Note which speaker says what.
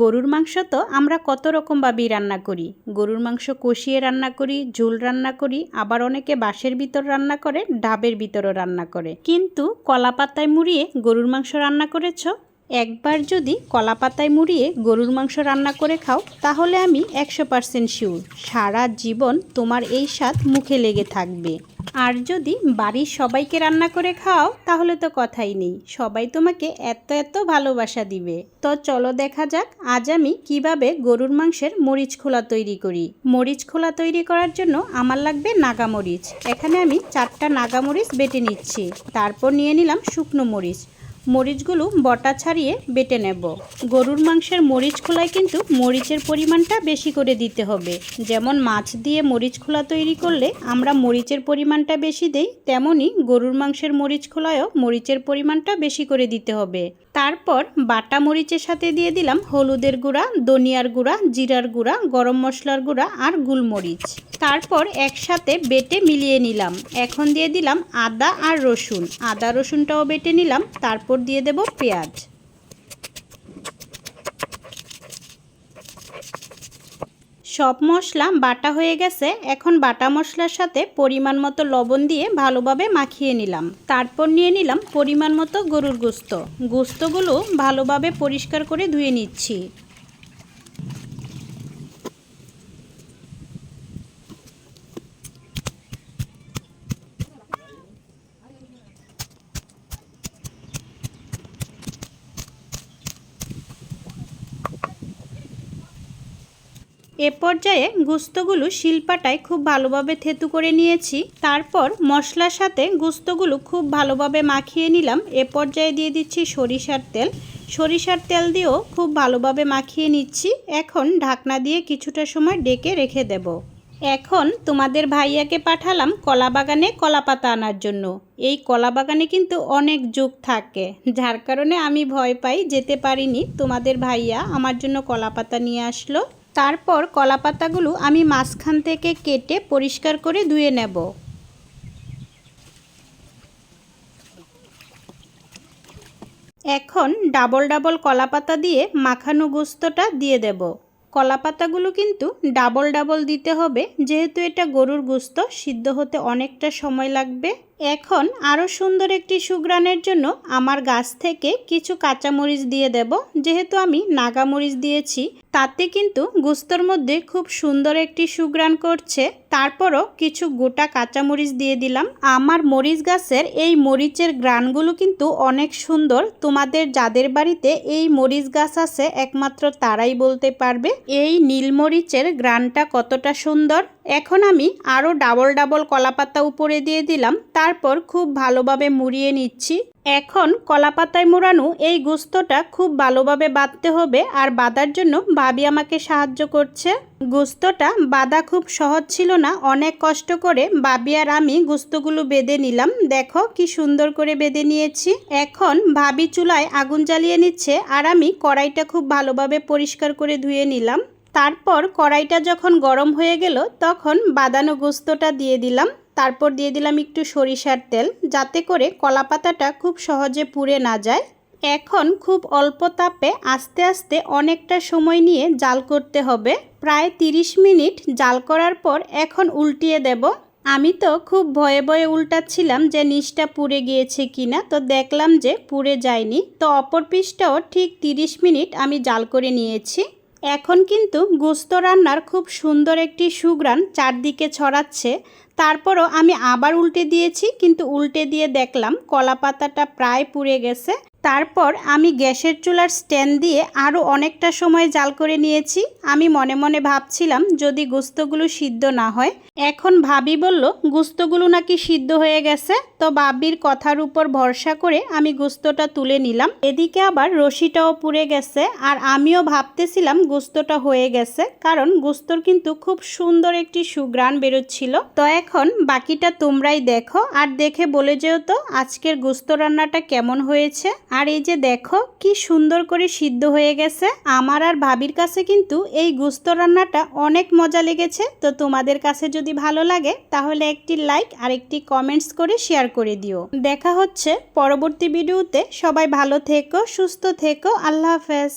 Speaker 1: গরুর মাংস তো আমরা কত রকমভাবেই রান্না করি। গরুর মাংস কষিয়ে রান্না করি, ঝোল রান্না করি, আবার অনেকে বাঁশের ভিতর রান্না করে, ডাবের ভিতরও রান্না করে। কিন্তু কলা পাতায় মুড়িয়ে গরুর মাংস রান্না করেছ? একবার যদি কলা পাতায় মুড়িয়ে গরুর মাংস রান্না করে খাও, তাহলে আমি একশো পার্সেন্ট শিওর সারা জীবন তোমার এই স্বাদ মুখে লেগে থাকবে। আর যদি বাড়ির সবাইকে রান্না করে খাও, তাহলে তো কথাই নেই। সবাই তোমাকে এত এত ভালোবাসা দিবে। তো চলো দেখা যাক, আজ আমি কীভাবে গরুর মাংসের মরিচ খোলা তৈরি করি। মরিচ খোলা তৈরি করার জন্য আমার লাগবে নাগামরিচ এখানে আমি চারটা নাগামরিচ বেটে নিচ্ছি। তারপর নিয়ে নিলাম শুকনো মরিচ। মরিচগুলো বটা ছাড়িয়ে বেটে নেব। গরুর মাংসের মরিচ খোলায় কিন্তু মরিচের পরিমাণটা বেশি করে দিতে হবে। যেমন মাছ দিয়ে মরিচ খোলা তৈরি করলে আমরা মরিচের পরিমাণটা বেশি দেই তেমনই গরুর মাংসের মরিচ খোলায়ও মরিচের পরিমাণটা বেশি করে দিতে হবে। তারপর বাটা মরিচের সাথে দিয়ে দিলাম হলুদের গুঁড়া, ধনিয়ার গুঁড়া, জিরার গুঁড়া, গরম মশলার গুঁড়া আর গুলমরিচ। তারপর একসাথে বেটে মিলিয়ে নিলাম। এখন দিয়ে দিলাম আদা আর রসুন। আদা রসুনটাও বেটে নিলাম। তারপর দিয়ে দেব পেঁয়াজ। সব মশলা বাটা হয়ে গেছে, এখন বাটা মশলার সাথে পরিমাণ মতো লবণ দিয়ে ভালোভাবে মাখিয়ে নিলাম। তারপর নিয়ে নিলাম পরিমাণ মতো গরুর গুস্ত। গুস্তগুলো ভালোভাবে পরিষ্কার করে ধুয়ে নিচ্ছি। এ পর্যায়ে গুস্তগুলো শিলপাটায় খুব ভালোভাবে থেতু করে নিয়েছি। তারপর মশলার সাথে গুস্তগুলো খুব ভালোভাবে মাখিয়ে নিলাম। এ পর্যায়ে দিয়ে দিচ্ছি সরিষার তেল। সরিষার তেল দিয়েও খুব ভালোভাবে মাখিয়ে নিচ্ছি। এখন ঢাকনা দিয়ে কিছুটা সময় ডেকে রেখে দেব। এখন তোমাদের ভাইয়াকে পাঠালাম কলা বাগানে কলা পাতা আনার জন্য। এই কলা বাগানে কিন্তু অনেক যুগ থাকে। যার কারণে আমি ভয় পাই, যেতে পারিনি। তোমাদের ভাইয়া আমার জন্য কলা পাতা নিয়ে আসলো। তারপর কলা পাতাগুলো আমি মাঝখান থেকে কেটে পরিষ্কার করে ধুয়ে নেব। এখন ডাবল ডাবল কলা পাতা দিয়ে মাখানো গোস্তটা দিয়ে দেব। কলা পাতাগুলো কিন্তু ডাবল ডাবল দিতে হবে, যেহেতু এটা গরুর গোস্ত, সিদ্ধ হতে অনেকটা সময় লাগবে। এখন আরও সুন্দর একটি সুগ্রানের জন্য আমার গাছ থেকে কিছু কাঁচামরিচ দিয়ে দেব। যেহেতু আমি নাগামরিচ দিয়েছি, তাতে কিন্তু গুস্তর মধ্যে খুব সুন্দর একটি সুগ্রান করছে। তারপরও কিছু গোটা কাঁচামরিচ দিয়ে দিলাম। আমার মরিচ গাছের এই মরিচের গ্রানগুলো কিন্তু অনেক সুন্দর। তোমাদের যাদের বাড়িতে এই মরিচ গাছ আছে, একমাত্র তারাই বলতে পারবে, এই নীলমরিচের গ্রানটা কতটা সুন্দর। এখন আমি আরও ডাবল ডাবল কলাপাতা উপরে দিয়ে দিলাম, তারপর খুব ভালোভাবে মুড়িয়ে নিচ্ছি। এখন কলাপাতায় মোড়ানো এই গুস্তটা খুব ভালোভাবে বাঁধতে হবে আর বাঁধার জন্য ভাবি আমাকে সাহায্য করছে। গুস্তটা বাঁধা খুব সহজ ছিল না, অনেক কষ্ট করে বাবি আর আমি গুস্তগুলো বেঁধে নিলাম। দেখো কি সুন্দর করে বেঁধে নিয়েছি। এখন ভাবি চুলায় আগুন জ্বালিয়ে নিচ্ছে আর আমি কড়াইটা খুব ভালোভাবে পরিষ্কার করে ধুয়ে নিলাম। তারপর কড়াইটা যখন গরম হয়ে গেল, তখন বাদানো গোস্তটা দিয়ে দিলাম। তারপর দিয়ে দিলাম একটু সরিষার তেল, যাতে করে কলা পাতাটা খুব সহজে পুড়ে না যায়। এখন খুব অল্প তাপে আস্তে আস্তে অনেকটা সময় নিয়ে জাল করতে হবে। প্রায় 30 মিনিট জাল করার পর এখন উল্টিয়ে দেব। আমি তো খুব ভয়ে ভয়ে উল্টাচ্ছিলাম যে নিচটা পুড়ে গিয়েছে কিনা, তো দেখলাম যে পুড়ে যায়নি। তো অপর পিসটাও ঠিক 30 মিনিট আমি জাল করে নিয়েছি। এখন কিন্তু গোস্ত রান্নার খুব সুন্দর একটি সুগ্রান চারদিকে ছড়াচ্ছে। তারপরও আমি আবার উল্টে দিয়েছি, কিন্তু উল্টে দিয়ে দেখলাম কলা পাতাটা প্রায় পুড়ে গেছে। তারপর আমি গ্যাসের চুলার স্ট্যান্ড দিয়ে আরও অনেকটা সময় জাল করে নিয়েছি। আমি মনে মনে ভাবছিলাম যদি গোস্তগুলো সিদ্ধ না হয়। এখন ভাবি বলল, গোস্তগুলো নাকি সিদ্ধ হয়ে গেছে? তো বাবির কথার উপর ভরসা করে আমি গোস্তটা তুলে নিলাম। এদিকে আবার রশিটাও পুড়ে গেছে আর আমিও ভাবতেছিলাম গোস্তটা হয়ে গেছে, কারণ গোস্তর কিন্তু খুব সুন্দর একটি সুগ্রাণ বেরোচ্ছিল। তো এখন বাকিটা তোমরাই দেখো আর দেখে বলে যেও তো আজকের গোস্ত রান্নাটা কেমন হয়েছে। আর এই যে দেখো, কি সুন্দর করে সিদ্ধ হয়ে গেছে। আমার আর ভাবির কাছে কিন্তু এই গুস্ত রান্নাটা অনেক মজা লেগেছে। তো তোমাদের কাছে যদি ভালো লাগে, তাহলে একটি লাইক আর একটি কমেন্টস করে শেয়ার করে দিও। দেখা হচ্ছে পরবর্তী ভিডিওতে। সবাই ভালো থেকো, সুস্থ থেকো। আল্লাহ হাফেজ।